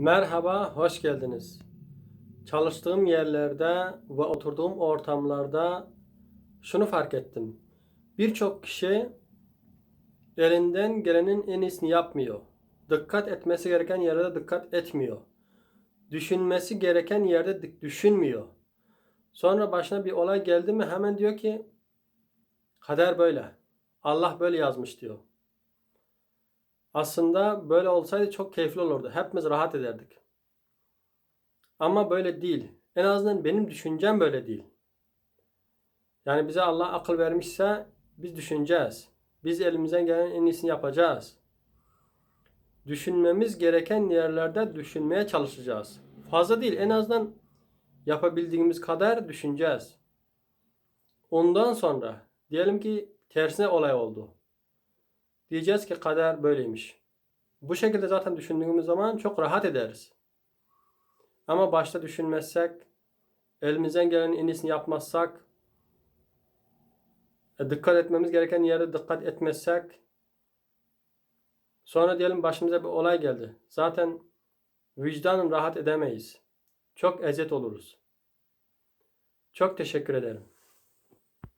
Merhaba, hoş geldiniz. Çalıştığım yerlerde ve oturduğum ortamlarda şunu fark ettim. Birçok kişi elinden gelenin en iyisini yapmıyor. Dikkat etmesi gereken yerde dikkat etmiyor. Düşünmesi gereken yerde düşünmüyor. Sonra başına bir olay geldi mi hemen diyor ki kader böyle. Allah böyle yazmış diyor. Aslında böyle olsaydı çok keyifli olurdu. Hepimiz rahat ederdik. Ama böyle değil. En azından benim düşüncem böyle değil. Yani bize Allah akıl vermişse biz düşüneceğiz. Biz elimizden gelen en iyisini yapacağız. Düşünmemiz gereken yerlerde düşünmeye çalışacağız. Fazla değil. En azından yapabildiğimiz kadar düşüneceğiz. Ondan sonra diyelim ki tersine olay oldu. Diyeceğiz ki kader böyleymiş. Bu şekilde zaten düşündüğümüz zaman çok rahat ederiz. Ama başta düşünmezsek, elimizden gelen en iyisini yapmazsak, e, dikkat etmemiz gereken yerde dikkat etmezsek, sonra diyelim başımıza bir olay geldi. Zaten vicdanın rahat edemeyiz. Çok eziyet oluruz. Çok teşekkür ederim.